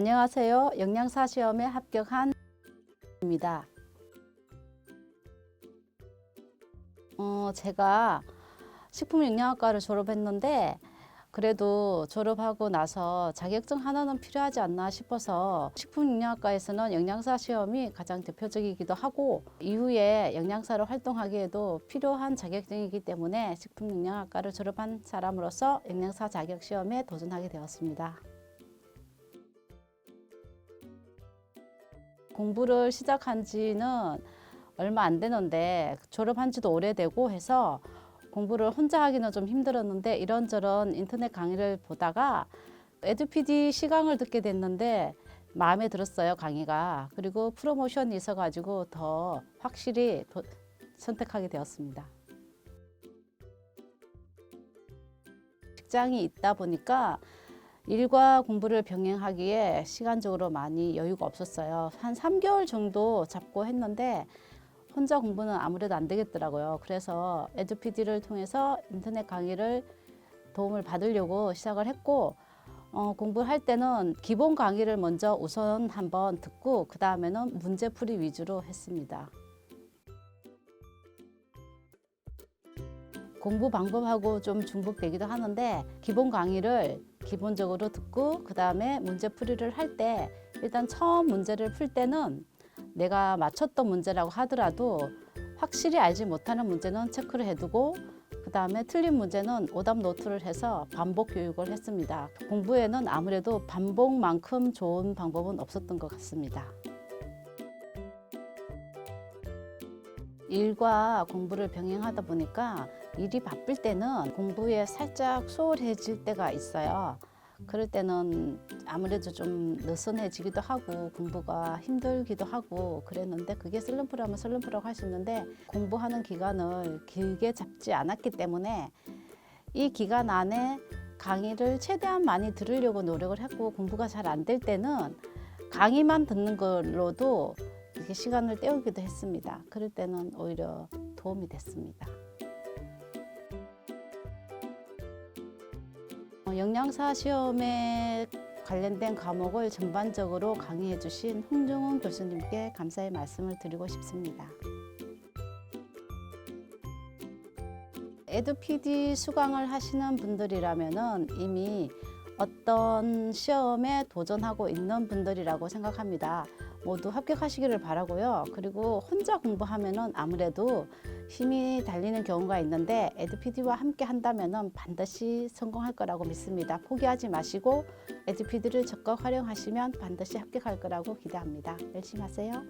안녕하세요. 영양사 시험에 합격한 입니다. 어, 제가 식품영양학과를 졸업했는데 그래도 졸업하고 나서 자격증 하나는 필요하지 않나 싶어서 식품영양학과에서는 영양사 시험이 가장 대표적이기도 하고 이후에 영양사로 활동하기에도 필요한 자격증이기 때문에 식품영양학과를 졸업한 사람으로서 영양사 자격 시험에 도전하게 되었습니다. 공부를 시작한 지는 얼마 안 되는데 졸업한 지도 오래되고 해서 공부를 혼자 하기는 좀 힘들었는데 이런저런 인터넷 강의를 보다가 에듀피디 시강을 듣게 됐는데 마음에 들었어요 강의가 그리고 프로모션이 있어가지고 더 확실히 도- 선택하게 되었습니다. 직장이 있다 보니까 일과 공부를 병행하기에 시간적으로 많이 여유가 없었어요. 한 3개월 정도 잡고 했는데 혼자 공부는 아무래도 안 되겠더라고요. 그래서 에듀피디를 통해서 인터넷 강의를 도움을 받으려고 시작을 했고 어, 공부할 때는 기본 강의를 먼저 우선 한번 듣고 그 다음에는 문제풀이 위주로 했습니다. 공부 방법하고 좀 중복되기도 하는데 기본 강의를 기본적으로 듣고 그 다음에 문제풀이를 할 때 일단 처음 문제를 풀 때는 내가 맞췄던 문제라고 하더라도 확실히 알지 못하는 문제는 체크를 해두고 그 다음에 틀린 문제는 오답 노트를 해서 반복 교육을 했습니다. 공부에는 아무래도 반복만큼 좋은 방법은 없었던 것 같습니다. 일과 공부를 병행하다 보니까 일이 바쁠 때는 공부에 살짝 소홀해질 때가 있어요. 그럴 때는 아무래도 좀 느슨해지기도 하고 공부가 힘들기도 하고 그랬는데 그게 슬럼프라면 슬럼프라고 있는데 공부하는 기간을 길게 잡지 않았기 때문에 이 기간 안에 강의를 최대한 많이 들으려고 노력을 했고 공부가 잘 안 될 때는 강의만 듣는 걸로도 이렇게 시간을 때우기도 했습니다. 그럴 때는 오히려 도움이 됐습니다. 영양사 시험에 관련된 과목을 전반적으로 강의해 주신 홍종훈 교수님께 감사의 말씀을 드리고 싶습니다. 에듀피디 수강을 하시는 분들이라면은 이미 어떤 시험에 도전하고 있는 분들이라고 생각합니다. 모두 합격하시기를 바라고요. 그리고 혼자 공부하면은 아무래도 힘이 달리는 경우가 있는데 에듀피디와 함께 한다면은 반드시 성공할 거라고 믿습니다. 포기하지 마시고 에듀피디를 적극 활용하시면 반드시 합격할 거라고 기대합니다. 열심히 하세요.